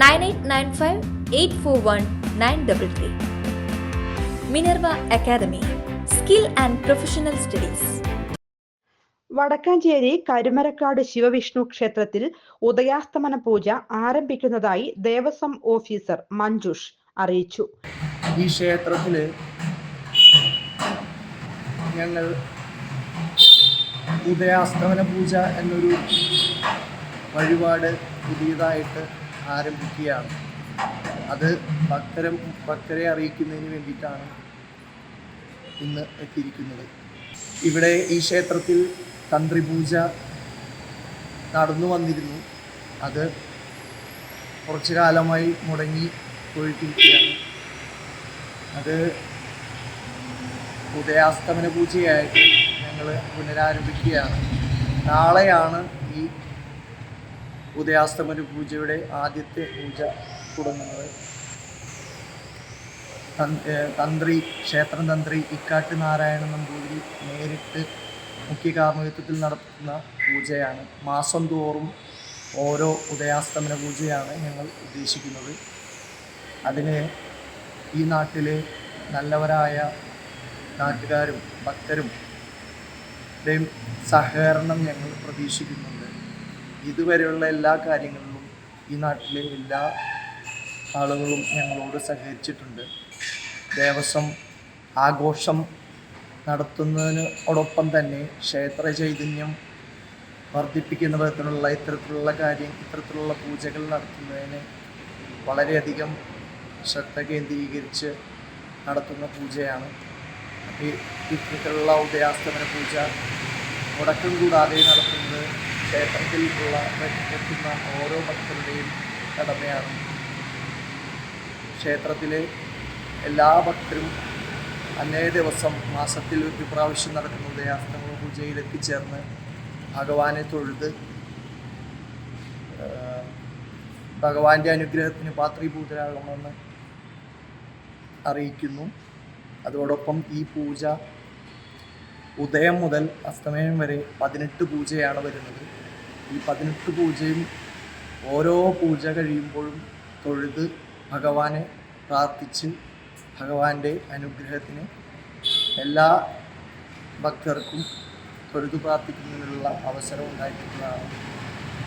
nine eight nine five eight four one nine double three. Minerva academy skill and professional studies. Vadakkanchery Karumarakkad Shiva Vishnu ക്ഷേത്രത്തിൽ ഉദയാസ്തമന പൂജ ആരംഭിക്കുന്നതായി Devaswom officer Manjush അറിയിച്ചു. ഈ ക്ഷേത്രത്തിൽ ഞങ്ങൾ ഉദയാസ്തമന പൂജ എന്നൊരു വഴിപാട് പുതിയതായിട്ട് ആരംഭിക്കുകയാണ്. അത് ഭക്തരെ ഭക്തരെ അറിയിക്കുന്നതിന് വേണ്ടിയിട്ടാണ് ഇന്ന് എത്തിയിരിക്കുന്നത്. ഇവിടെ ഈ ക്ഷേത്രത്തിൽ തന്ത്രിപൂജ നടന്നു വന്നിരുന്നു. അത് കുറച്ചു കാലമായി മുടങ്ങി പോയിട്ടിരിക്കുകയാണ്. അത് ഉദയാസ്തമന പൂജയായിട്ട് ഞങ്ങൾ പുനരാരംഭിക്കുകയാണ്. നാളെയാണ് ഈ ഉദയാസ്തമന പൂജയുടെ ആദ്യത്തെ പൂജ തുടങ്ങുന്നത്. തന്ത്രി ക്ഷേത്രം തന്ത്രി ഇക്കാട്ട് നാരായണ നമ്പൂതിരി നേരിട്ട് മുഖ്യ കാർമ്മികത്വത്തിൽ നടത്തുന്ന പൂജയാണ്. മാസം തോറും ഓരോ ഉദയാസ്തമന പൂജയാണ് ഞങ്ങൾ ഉദ്ദേശിക്കുന്നത്. അതിന് ഈ നാട്ടിലെ നല്ലവരായ നാട്ടുകാരും ഭക്തരും സഹകരണം ഞങ്ങൾ പ്രതീക്ഷിക്കുന്നുണ്ട്. ഇതുവരെയുള്ള എല്ലാ കാര്യങ്ങളിലും ഈ നാട്ടിലെ എല്ലാ ആളുകളും ഞങ്ങളോട് സഹകരിച്ചിട്ടുണ്ട്. ദേവസ്വം ആഘോഷം നടത്തുന്നതിനോടൊപ്പം തന്നെ ക്ഷേത്ര ചൈതന്യം വർദ്ധിപ്പിക്കുന്ന വിധത്തിലുള്ള ഇത്തരത്തിലുള്ള കാര്യം ഇത്തരത്തിലുള്ള പൂജകൾ നടത്തുന്നതിന് വളരെയധികം ശ്രദ്ധ കേന്ദ്രീകരിച്ച് നടത്തുന്ന പൂജയാണ്. അപ്പോൾ ഇത്തരത്തിലുള്ള ഉദയാസ്തമന പൂജ മുടക്കം കൂടാതെ നടത്തുന്നത് ക്ഷേത്രത്തിൽ ഉള്ള എത്തുന്ന ഓരോ ഭക്തരുടെയും കടമയാണ്. ക്ഷേത്രത്തിലെ എല്ലാ ഭക്തരും അന്നേ ദിവസം മാസത്തിൽ ഒരു പ്രാവശ്യം നടക്കുന്ന ഉദയാസ്തമ പൂജയിൽ എത്തിച്ചേർന്ന് ഭഗവാനെ തൊഴുത് ഭഗവാന്റെ അനുഗ്രഹത്തിന് പാത്രീഭൂതരാകണമെന്ന് അറിയിക്കുന്നു. അതോടൊപ്പം ഈ പൂജ ഉദയം മുതൽ അസ്തമയം വരെ പതിനെട്ട് പൂജയാണ് വരുന്നത്. ഈ പതിനെട്ട് പൂജയും ഓരോ പൂജ കഴിയുമ്പോഴും തൊഴുത് ഭഗവാനെ പ്രാർത്ഥിച്ച് ഭഗവാന്റെ അനുഗ്രഹത്തിന് എല്ലാ ഭക്തർക്കും തൊഴുതു പ്രാർത്ഥിക്കുന്നതിനുള്ള അവസരം ഉണ്ടായിട്ടുള്ളതാണ്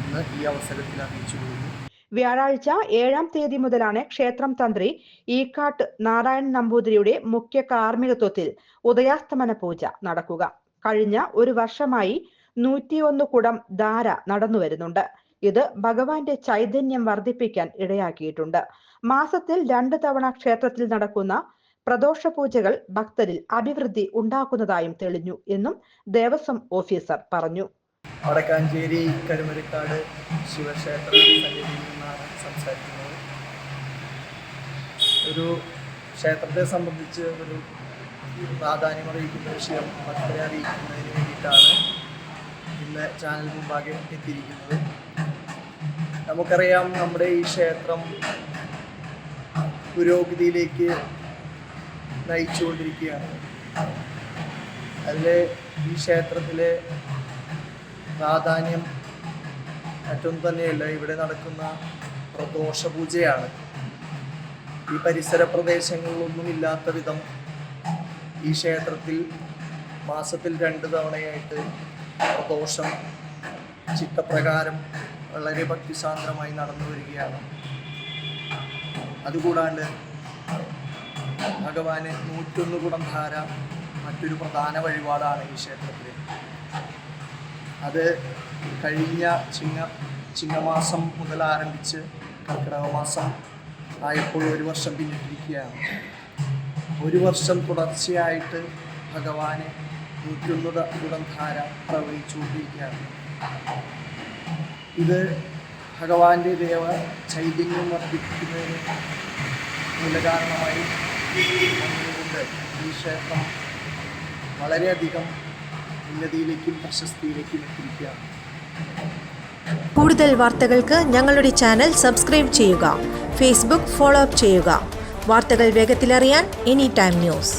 എന്ന് ഈ അവസരത്തിൽ അറിയിച്ചു കൊള്ളുന്നു വ്യാഴാഴ്ച ഏഴാം തീയതി മുതലാണ് ക്ഷേത്രം തന്ത്രി ഈക്കാട്ട് നാരായണൻ നമ്പൂതിരിയുടെ മുഖ്യ കാർമ്മികത്വത്തിൽ ഉദയാസ്തമന പൂജ നടക്കുക. കഴിഞ്ഞ ഒരു വർഷമായി നൂറ്റിയൊന്ന് കുടം ധാര നടന്നു വരുന്നുണ്ട്. ഇത് ഭഗവാന്റെ ചൈതന്യം വർദ്ധിപ്പിക്കാൻ ഇടയാക്കിയിട്ടുണ്ട്. മാസത്തിൽ രണ്ടു തവണ ക്ഷേത്രത്തിൽ നടക്കുന്ന പ്രദോഷ പൂജകൾ ഭക്തരിൽ അഭിവൃദ്ധി ഉണ്ടാക്കുന്നതായും തെളിഞ്ഞു എന്നും ദേവസ്വം ഓഫീസർ പറഞ്ഞു. വടക്കാഞ്ചേരി കരുമരിക്കാട് ശിവക്ഷേത്ര സന്നിധിയിൽ നിന്നാണ് സംസാരിക്കുന്നത്. ഒരു ക്ഷേത്രത്തെ സംബന്ധിച്ച് ഒരു പ്രാധാന്യം അറിയിക്കുന്ന വിഷയം ഭക്തരെ അറിയിക്കുന്നതിന് വേണ്ടിയിട്ടാണ് ഇന്ന് ചാനൽ മുമ്പാകെ എത്തിയിരിക്കുന്നത്. നമുക്കറിയാം നമ്മുടെ ഈ ക്ഷേത്രം പുരോഗതിയിലേക്ക് നയിച്ചുകൊണ്ടിരിക്കുകയാണ്. അതിൽ ഈ ക്ഷേത്രത്തിലെ പ്രാധാന്യം മറ്റൊന്നും തന്നെയല്ല ഇവിടെ നടക്കുന്ന പ്രദോഷ പൂജയാണ്. ഈ പരിസര പ്രദേശങ്ങളിലൊന്നും ഇല്ലാത്ത വിധം ഈ ക്ഷേത്രത്തിൽ മാസത്തിൽ രണ്ട് തവണയായിട്ട് പ്രദോഷം ചിട്ടപ്രകാരം വളരെ ഭക്തിസാന്ദ്രമായി നടന്നു വരികയാണ്. അതുകൂടാണ്ട് ഭഗവാന് നൂറ്റൊന്ന് കുടം ധാര മറ്റൊരു പ്രധാന വഴിപാടാണ് ഈ ക്ഷേത്രത്തിൽ അത് കഴിഞ്ഞ ചിങ്ങ ചിങ്ങമാസം മുതൽ ആരംഭിച്ച് കർക്കിടക മാസം ആയപ്പോൾ ഒരു വർഷം പിന്നിട്ടിരിക്കുകയാണ്. ഒരു വർഷം തുടർച്ചയായിട്ട് ഭഗവാനെ നൂറ്റൊന്ന് ഗുണധാര പ്രവഹിച്ചുകൊണ്ടിരിക്കുകയാണ്. ഇത് ഭഗവാന്റെ ദേവ ചൈതന്യം വർദ്ധിപ്പിക്കുന്നതിന് മൂലകാരണമായി വന്നതുകൊണ്ട് ഈ ക്ഷേത്രം വളരെയധികം ഉന്നതിയിലേക്കും പ്രശസ്തിയിലേക്കും എത്തിയിരിക്കുകയാണ്. കൂടുതൽ വാർത്തകൾക്ക് ഞങ്ങളുടെ ചാനൽ സബ്സ്ക്രൈബ് ചെയ്യുക ഫേസ്ബുക്ക് ഫോളോ അപ്പ് ചെയ്യുക. വാർത്തകൾ വേഗത്തിലറിയാൻ എനി ടൈം ന്യൂസ്.